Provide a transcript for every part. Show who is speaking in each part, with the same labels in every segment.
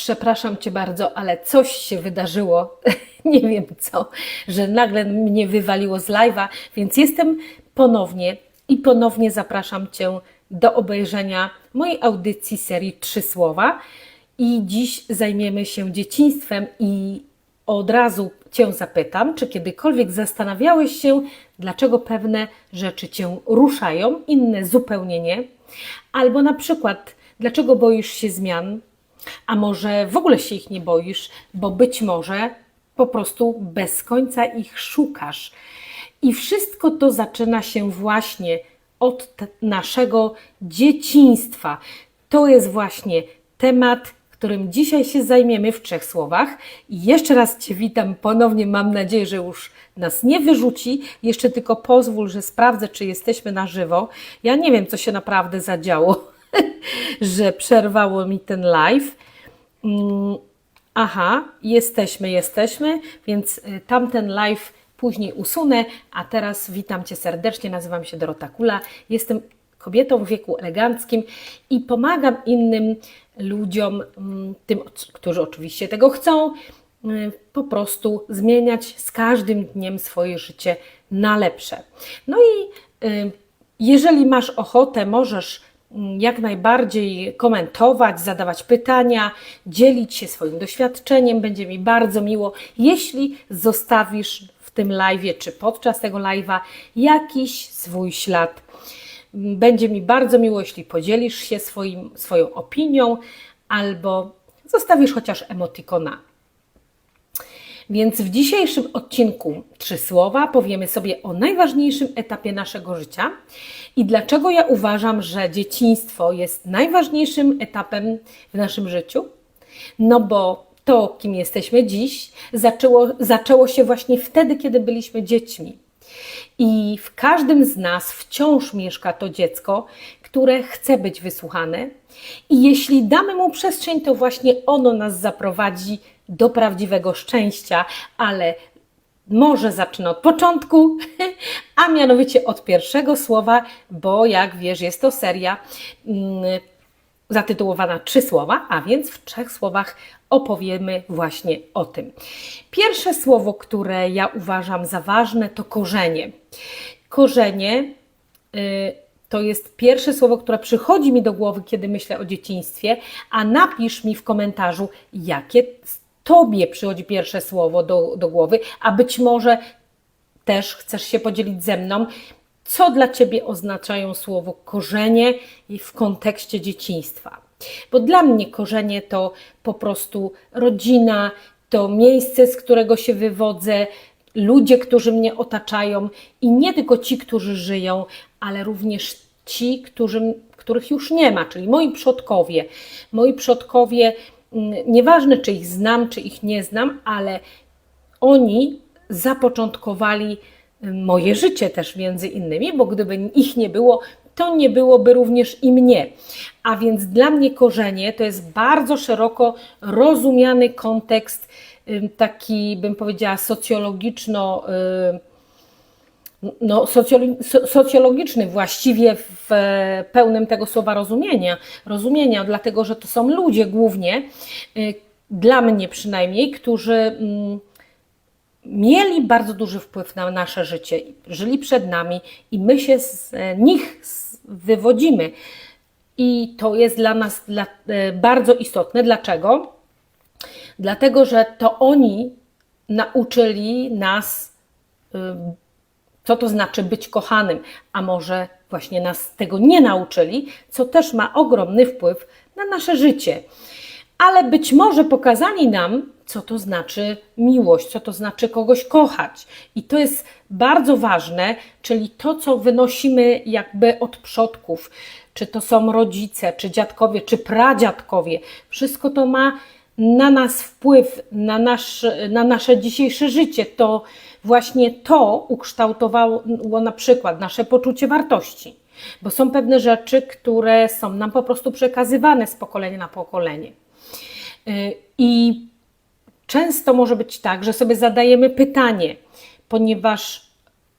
Speaker 1: Przepraszam Cię bardzo, ale coś się wydarzyło, nie wiem co, że nagle mnie wywaliło z live'a, więc jestem ponownie i ponownie zapraszam Cię do obejrzenia mojej audycji serii Trzy Słowa. I dziś zajmiemy się dzieciństwem i od razu Cię zapytam, czy kiedykolwiek zastanawiałeś się, dlaczego pewne rzeczy Cię ruszają, inne zupełnie nie? Albo na przykład, dlaczego boisz się zmian, a może w ogóle się ich nie boisz, bo być może po prostu bez końca ich szukasz. I wszystko to zaczyna się właśnie od naszego dzieciństwa. To jest właśnie temat, którym dzisiaj się zajmiemy w trzech słowach. I jeszcze raz Cię witam ponownie. Mam nadzieję, że już nas nie wyrzuci. Jeszcze tylko pozwól, że sprawdzę, czy jesteśmy na żywo. Ja nie wiem, co się naprawdę zadziało, że przerwało mi ten live. Mm, Aha, jesteśmy, jesteśmy, więc y, tamten live później usunę, a teraz witam Cię serdecznie, nazywam się Dorota Kula, jestem kobietą w wieku eleganckim i pomagam innym ludziom, mm, tym, którzy oczywiście tego chcą, y, po prostu zmieniać z każdym dniem swoje życie na lepsze. No i y, jeżeli masz ochotę, możesz jak najbardziej komentować, zadawać pytania, dzielić się swoim doświadczeniem. Będzie mi bardzo miło, jeśli zostawisz w tym live czy podczas tego live'a jakiś swój ślad. Będzie mi bardzo miło, jeśli podzielisz się swoim, swoją opinią albo zostawisz chociaż emotikona. Więc w dzisiejszym odcinku Trzy Słowa powiemy sobie o najważniejszym etapie naszego życia i dlaczego ja uważam, że dzieciństwo jest najważniejszym etapem w naszym życiu. No bo to, kim jesteśmy dziś, zaczęło, zaczęło się właśnie wtedy, kiedy byliśmy dziećmi. I w każdym z nas wciąż mieszka to dziecko, które chce być wysłuchane. I jeśli damy mu przestrzeń, to właśnie ono nas zaprowadzi do prawdziwego szczęścia, ale może zacznę od początku, a mianowicie od pierwszego słowa, bo jak wiesz, jest to seria mm, zatytułowana Trzy słowa, a więc w trzech słowach opowiemy właśnie o tym. Pierwsze słowo, które ja uważam za ważne, to korzenie. Korzenie y, to jest pierwsze słowo, które przychodzi mi do głowy, kiedy myślę o dzieciństwie, a napisz mi w komentarzu, jakie Tobie przychodzi pierwsze słowo do, do głowy, a być może też chcesz się podzielić ze mną, co dla Ciebie oznaczają słowo korzenie w kontekście dzieciństwa. Bo dla mnie korzenie to po prostu rodzina, to miejsce, z którego się wywodzę, ludzie, którzy mnie otaczają i nie tylko ci, którzy żyją, ale również ci, którzy, których już nie ma, czyli moi przodkowie. Moi przodkowie, nieważne czy ich znam, czy ich nie znam, ale oni zapoczątkowali y, moje życie też między innymi, bo gdyby ich nie było, to nie byłoby również i mnie. A więc dla mnie korzenie to jest bardzo szeroko rozumiany kontekst, y, taki bym powiedziała socjologiczno. No, socjolo- so- socjologiczny właściwie w pełnym tego słowa rozumienia, rozumienia, dlatego że to są ludzie głównie, y, dla mnie przynajmniej, którzy mm, mieli bardzo duży wpływ na nasze życie, żyli przed nami i my się z e, nich wywodzimy. I to jest dla nas dla, e, bardzo istotne. Dlaczego? Dlatego, że to oni nauczyli nas y, co to znaczy być kochanym, a może właśnie nas tego nie nauczyli, co też ma ogromny wpływ na nasze życie. Ale być może pokazali nam, co to znaczy miłość, co to znaczy kogoś kochać. I to jest bardzo ważne, czyli to, co wynosimy jakby od przodków, czy to są rodzice, czy dziadkowie, czy pradziadkowie. Wszystko to ma na nas wpływ, na, nasz, na nasze dzisiejsze życie. To właśnie to ukształtowało na przykład nasze poczucie wartości. Bo są pewne rzeczy, które są nam po prostu przekazywane z pokolenia na pokolenie. Y, I często może być tak, że sobie zadajemy pytanie, ponieważ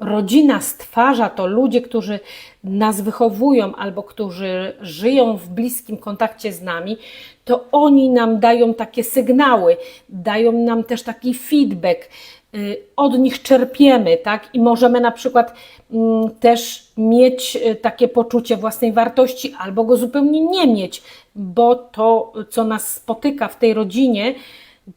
Speaker 1: rodzina stwarza, to ludzie, którzy nas wychowują albo którzy żyją w bliskim kontakcie z nami, to oni nam dają takie sygnały, dają nam też taki feedback, od nich czerpiemy, tak? I możemy na przykład mm, też mieć y, takie poczucie własnej wartości, albo go zupełnie nie mieć, bo to, co nas spotyka w tej rodzinie,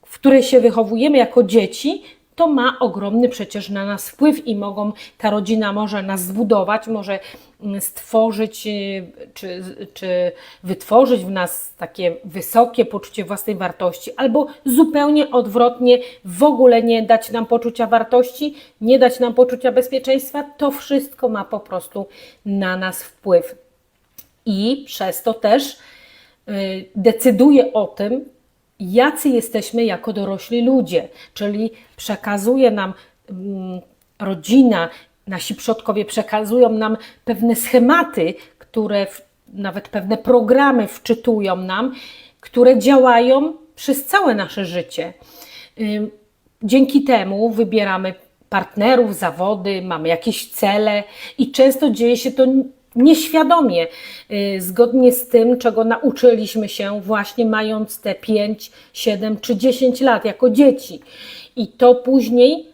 Speaker 1: w której się wychowujemy jako dzieci, to ma ogromny przecież na nas wpływ i mogą, ta rodzina może nas zbudować, może mm, stworzyć y, czy, czy wytworzyć w nas takie wysokie poczucie własnej wartości, albo zupełnie odwrotnie, w ogóle nie dać nam poczucia wartości, nie dać nam poczucia bezpieczeństwa. To wszystko ma po prostu na nas wpływ. I przez to też y, decyduje o tym, jacy jesteśmy jako dorośli ludzie, czyli przekazuje nam mm, rodzina, nasi przodkowie przekazują nam pewne schematy, które nawet pewne programy wczytują nam, które działają przez całe nasze życie. Dzięki temu wybieramy partnerów, zawody, mamy jakieś cele i często dzieje się to nieświadomie, y, zgodnie z tym, czego nauczyliśmy się właśnie mając te 5, 7 czy 10 lat jako dzieci. I to później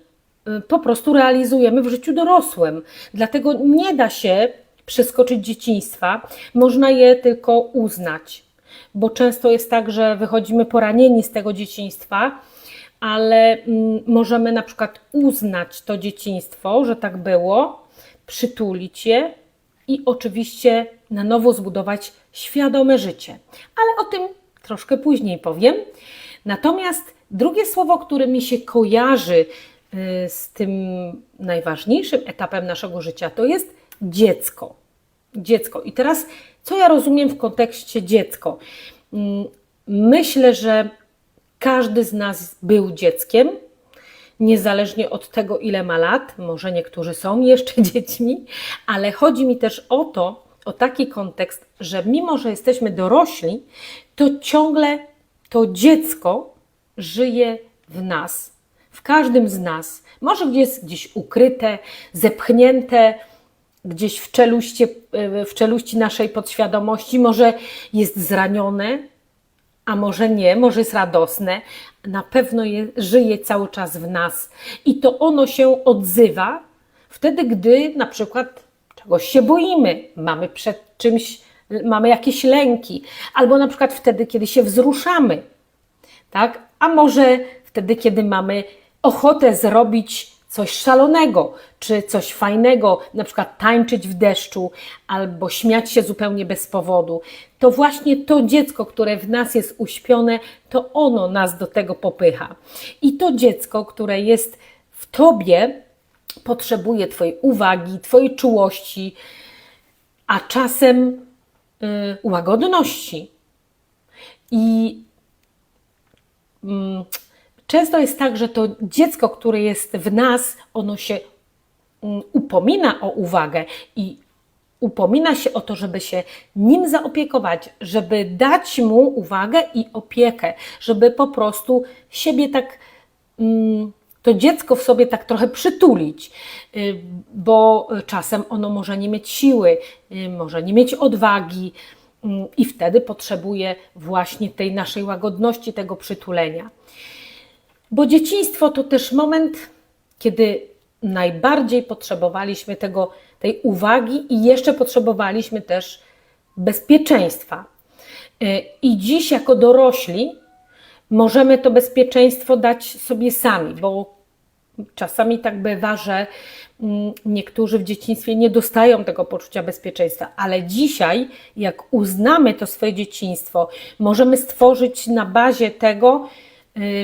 Speaker 1: y, po prostu realizujemy w życiu dorosłym. Dlatego nie da się przeskoczyć dzieciństwa, można je tylko uznać. Bo często jest tak, że wychodzimy poranieni z tego dzieciństwa, ale mm, możemy na przykład uznać to dzieciństwo, że tak było, przytulić je, i oczywiście na nowo zbudować świadome życie. Ale o tym troszkę później powiem. Natomiast drugie słowo, które mi się kojarzy y, z tym najważniejszym etapem naszego życia, to jest dziecko. Dziecko. I teraz, co ja rozumiem w kontekście dziecko? Mm, myślę, że każdy z nas był dzieckiem, niezależnie od tego, ile ma lat, może niektórzy są jeszcze dziećmi, ale chodzi mi też o to, o taki kontekst, że mimo, że jesteśmy dorośli, to ciągle to dziecko żyje w nas, w każdym z nas. Może jest gdzieś ukryte, zepchnięte, gdzieś w czeluści, w czeluści naszej podświadomości, może jest zranione, a może nie, może jest radosne, na pewno je, żyje cały czas w nas. I to ono się odzywa wtedy, gdy na przykład czegoś się boimy, mamy przed czymś, mamy jakieś lęki, albo na przykład wtedy, kiedy się wzruszamy, tak? A może wtedy, kiedy mamy ochotę zrobić coś szalonego, czy coś fajnego, na przykład tańczyć w deszczu, albo śmiać się zupełnie bez powodu, to właśnie to dziecko, które w nas jest uśpione, to ono nas do tego popycha. I to dziecko, które jest w tobie, potrzebuje Twojej uwagi, Twojej czułości, a czasem yy, łagodności. I yy, Często jest tak, że to dziecko, które jest w nas, ono się mm, upomina o uwagę i upomina się o to, żeby się nim zaopiekować, żeby dać mu uwagę i opiekę, żeby po prostu siebie tak, mm, to dziecko w sobie tak trochę przytulić, y, bo czasem ono może nie mieć siły, y, może nie mieć odwagi mm, i wtedy potrzebuje właśnie tej naszej łagodności, tego przytulenia. Bo dzieciństwo to też moment, kiedy najbardziej potrzebowaliśmy tego, tej uwagi i jeszcze potrzebowaliśmy też bezpieczeństwa. Y, I dziś, jako dorośli, możemy to bezpieczeństwo dać sobie sami, bo czasami tak bywa, że mm, niektórzy w dzieciństwie nie dostają tego poczucia bezpieczeństwa, ale dzisiaj, jak uznamy to swoje dzieciństwo, możemy stworzyć na bazie tego,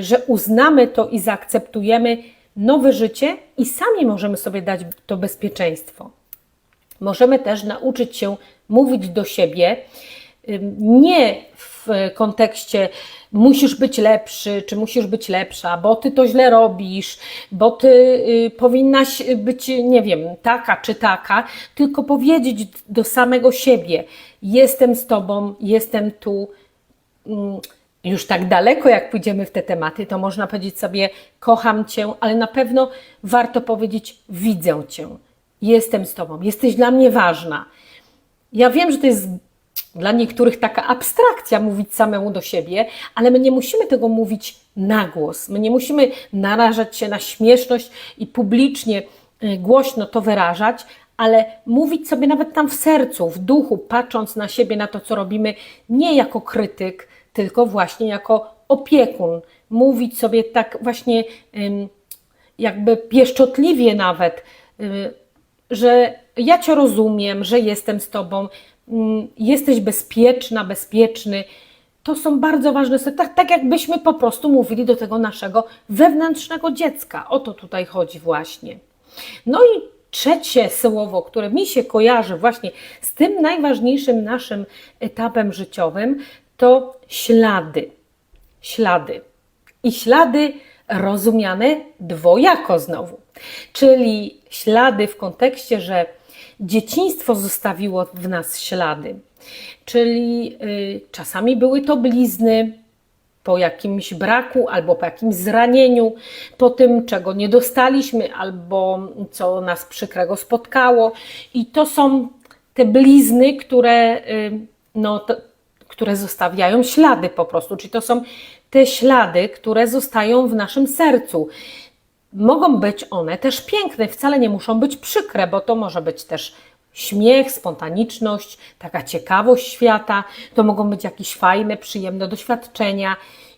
Speaker 1: że uznamy to i zaakceptujemy nowe życie i sami możemy sobie dać to bezpieczeństwo. Możemy też nauczyć się mówić do siebie y, nie w kontekście musisz być lepszy, czy musisz być lepsza, bo ty to źle robisz, bo ty y, powinnaś być, nie wiem, taka czy taka, tylko powiedzieć do samego siebie: Jestem z tobą, jestem tu. Już tak daleko, jak pójdziemy w te tematy, to można powiedzieć sobie: Kocham Cię, ale na pewno warto powiedzieć: Widzę Cię, jestem z Tobą, jesteś dla mnie ważna. Ja wiem, że to jest dla niektórych taka abstrakcja mówić samemu do siebie, ale my nie musimy tego mówić na głos. My nie musimy narażać się na śmieszność i publicznie y, głośno to wyrażać, ale mówić sobie nawet tam w sercu, w duchu, patrząc na siebie, na to, co robimy, nie jako krytyk, tylko właśnie jako opiekun. Mówić sobie tak właśnie jakby pieszczotliwie nawet, że ja Cię rozumiem, że jestem z Tobą, jesteś bezpieczna, bezpieczny. To są bardzo ważne tak, tak jakbyśmy po prostu mówili do tego naszego wewnętrznego dziecka. O to tutaj chodzi właśnie. No i trzecie słowo, które mi się kojarzy właśnie z tym najważniejszym naszym etapem życiowym, to ślady. Ślady. I ślady rozumiane dwojako znowu. Czyli ślady w kontekście, że dzieciństwo zostawiło w nas ślady. Czyli y, czasami były to blizny po jakimś braku albo po jakimś zranieniu, po tym, czego nie dostaliśmy albo co nas przykrego spotkało. I to są te blizny, które, y, no, to, które zostawiają ślady po prostu, czyli to są te ślady, które zostają w naszym sercu. Mogą być one też piękne, wcale nie muszą być przykre, bo to może być też śmiech, spontaniczność, taka ciekawość świata, to mogą być jakieś fajne, przyjemne doświadczenia.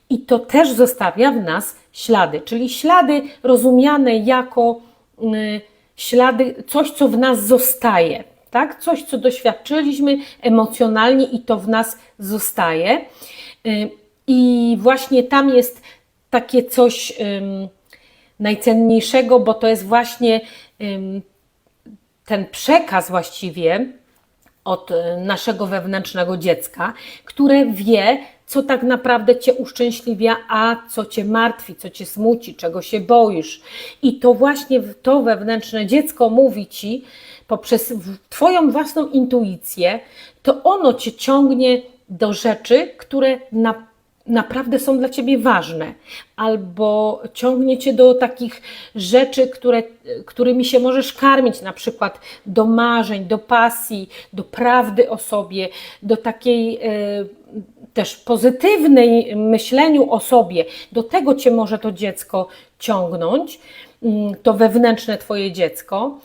Speaker 1: I to też zostawia w nas ślady, czyli ślady rozumiane jako y, ślady, coś, co w nas zostaje, tak? Coś, co doświadczyliśmy emocjonalnie i to w nas zostaje. Y, I właśnie tam jest takie coś y, najcenniejszego, bo to jest właśnie ten przekaz właściwie od e, naszego wewnętrznego dziecka, które wie, co tak naprawdę Cię uszczęśliwia, a co Cię martwi, co Cię smuci, czego się boisz. I to właśnie to wewnętrzne dziecko mówi Ci poprzez Twoją własną intuicję, to ono Cię ciągnie do rzeczy, które na naprawdę są dla ciebie ważne, albo ciągnie cię do takich rzeczy, które, którymi się możesz karmić, na przykład do marzeń, do pasji, do prawdy o sobie, do takiej y, też pozytywnej myśleniu o sobie. Do tego cię może to dziecko ciągnąć mm, to wewnętrzne Twoje dziecko.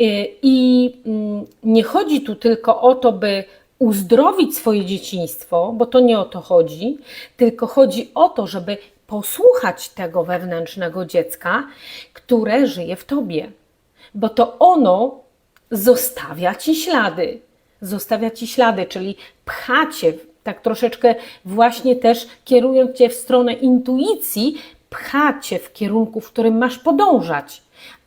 Speaker 1: Y, I mm, nie chodzi tu tylko o to, by uzdrowić swoje dzieciństwo, bo to nie o to chodzi, tylko chodzi o to, żeby posłuchać tego wewnętrznego dziecka, które żyje w tobie, bo to ono zostawia ci ślady. Zostawia ci ślady, czyli pcha cię, tak troszeczkę właśnie też kierując cię w stronę intuicji, pcha cię w kierunku, w którym masz podążać.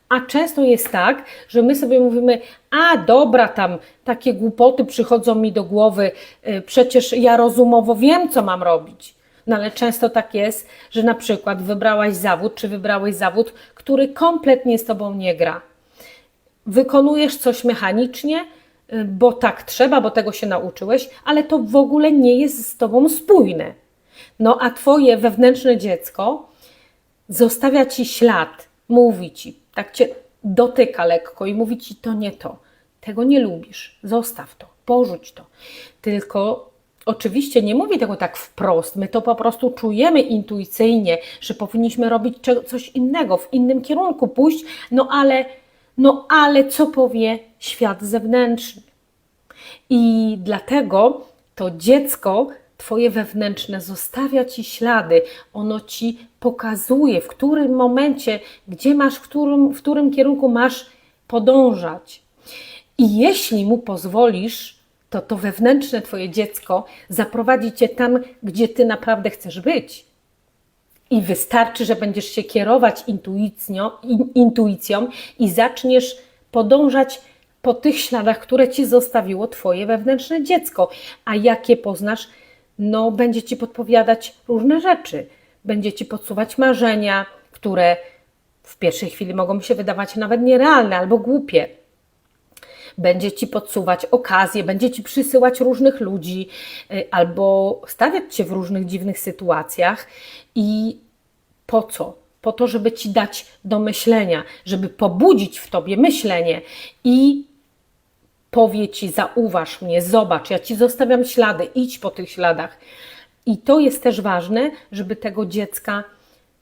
Speaker 1: A często jest tak, że my sobie mówimy, a dobra, tam takie głupoty przychodzą mi do głowy, y, przecież ja rozumowo wiem, co mam robić. No ale często tak jest, że na przykład wybrałaś zawód, czy wybrałeś zawód, który kompletnie z tobą nie gra. Wykonujesz coś mechanicznie, bo tak trzeba, bo tego się nauczyłeś, ale to w ogóle nie jest z tobą spójne. No a twoje wewnętrzne dziecko zostawia ci ślad, mówi ci, tak cię dotyka lekko i mówi ci to nie to, tego nie lubisz, zostaw to, porzuć to. Tylko oczywiście nie mówi tego tak wprost, my to po prostu czujemy intuicyjnie, że powinniśmy robić coś innego, w innym kierunku pójść, no ale, no ale co powie świat zewnętrzny? I dlatego to dziecko Twoje wewnętrzne zostawia Ci ślady, ono Ci pokazuje, w którym momencie, gdzie masz, w którym, w którym kierunku masz podążać. I jeśli mu pozwolisz, to to wewnętrzne Twoje dziecko zaprowadzi Cię tam, gdzie Ty naprawdę chcesz być. I wystarczy, że będziesz się kierować intuicją, intuicją i zaczniesz podążać po tych śladach, które Ci zostawiło Twoje wewnętrzne dziecko. A jakie poznasz? no, będzie ci podpowiadać różne rzeczy. Będzie ci podsuwać marzenia, które w pierwszej chwili mogą się wydawać nawet nierealne albo głupie. będzie ci podsuwać okazje, będzie ci przysyłać różnych ludzi y, albo stawiać cię w różnych dziwnych sytuacjach. I po co? Po to, żeby ci dać do myślenia, żeby pobudzić w tobie myślenie i powie ci: zauważ mnie, zobacz, ja ci zostawiam ślady, idź po tych śladach. I to jest też ważne, żeby tego dziecka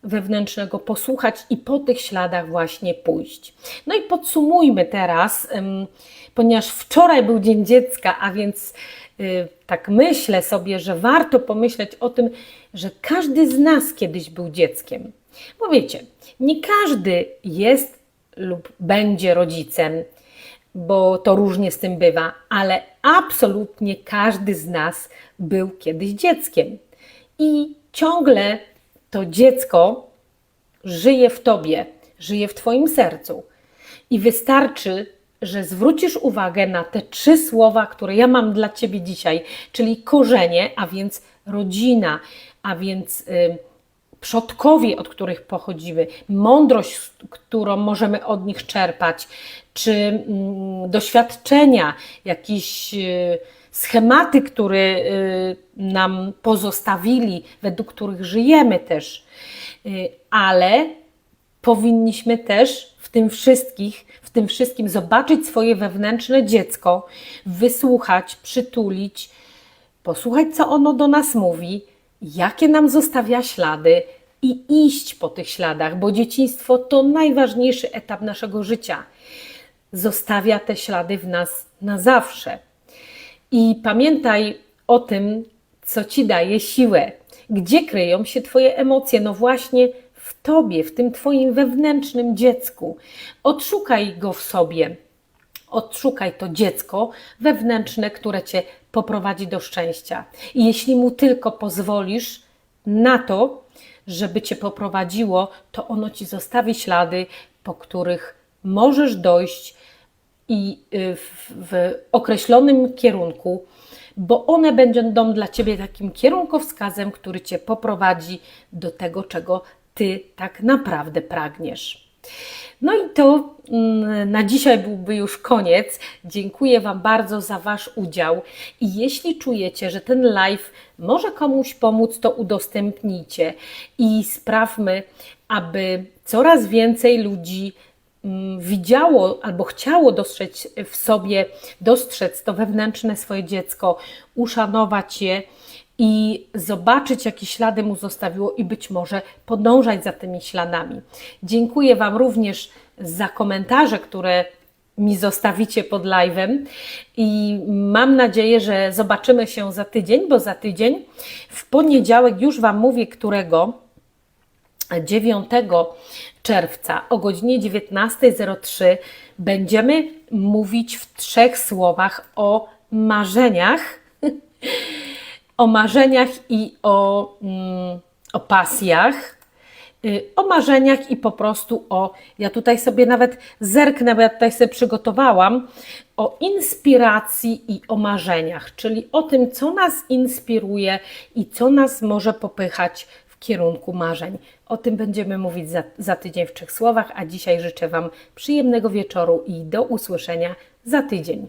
Speaker 1: wewnętrznego posłuchać i po tych śladach właśnie pójść. No i podsumujmy teraz, ponieważ wczoraj był Dzień Dziecka, a więc y, tak myślę sobie, że warto pomyśleć o tym, że każdy z nas kiedyś był dzieckiem. Bo wiecie, nie każdy jest lub będzie rodzicem, bo to różnie z tym bywa, ale absolutnie każdy z nas był kiedyś dzieckiem. I ciągle to dziecko żyje w tobie, żyje w twoim sercu. I wystarczy, że zwrócisz uwagę na te trzy słowa, które ja mam dla ciebie dzisiaj, czyli korzenie, a więc rodzina, a więc. Yy, przodkowie, od których pochodzimy, mądrość, którą możemy od nich czerpać, czy mm, doświadczenia, jakieś y, schematy, które y, nam pozostawili, według których żyjemy też. Y, ale powinniśmy też w tym wszystkich, w tym wszystkim zobaczyć swoje wewnętrzne dziecko, wysłuchać, przytulić, posłuchać, co ono do nas mówi, jakie nam zostawia ślady i iść po tych śladach, bo dzieciństwo to najważniejszy etap naszego życia. Zostawia te ślady w nas na zawsze. I pamiętaj o tym, co ci daje siłę. Gdzie kryją się Twoje emocje? No właśnie w Tobie, w tym Twoim wewnętrznym dziecku. Odszukaj go w sobie. Odszukaj to dziecko wewnętrzne, które Cię poprowadzi do szczęścia. I jeśli mu tylko pozwolisz na to, żeby Cię poprowadziło, to ono Ci zostawi ślady, po których możesz dojść i y, w, w określonym kierunku, bo one będą dla Ciebie takim kierunkowskazem, który Cię poprowadzi do tego, czego Ty tak naprawdę pragniesz. No i to mm, na dzisiaj byłby już koniec. Dziękuję Wam bardzo za Wasz udział. I jeśli czujecie, że ten live może komuś pomóc, to udostępnijcie i sprawmy, aby coraz więcej ludzi mm, widziało albo chciało dostrzec w sobie, dostrzec to wewnętrzne swoje dziecko, uszanować je i zobaczyć, jakie ślady mu zostawiło, i być może podążać za tymi śladami. Dziękuję Wam również za komentarze, które mi zostawicie pod live'em i mam nadzieję, że zobaczymy się za tydzień, bo za tydzień w poniedziałek już Wam mówię, którego 9 czerwca o godzinie 19.03 będziemy mówić w trzech słowach o marzeniach o marzeniach i o, mm, o pasjach, y, o marzeniach i po prostu o, ja tutaj sobie nawet zerknę, bo ja tutaj sobie przygotowałam, o inspiracji i o marzeniach, czyli o tym, co nas inspiruje i co nas może popychać w kierunku marzeń. O tym będziemy mówić za, za tydzień w trzech słowach, a dzisiaj życzę Wam przyjemnego wieczoru i do usłyszenia za tydzień.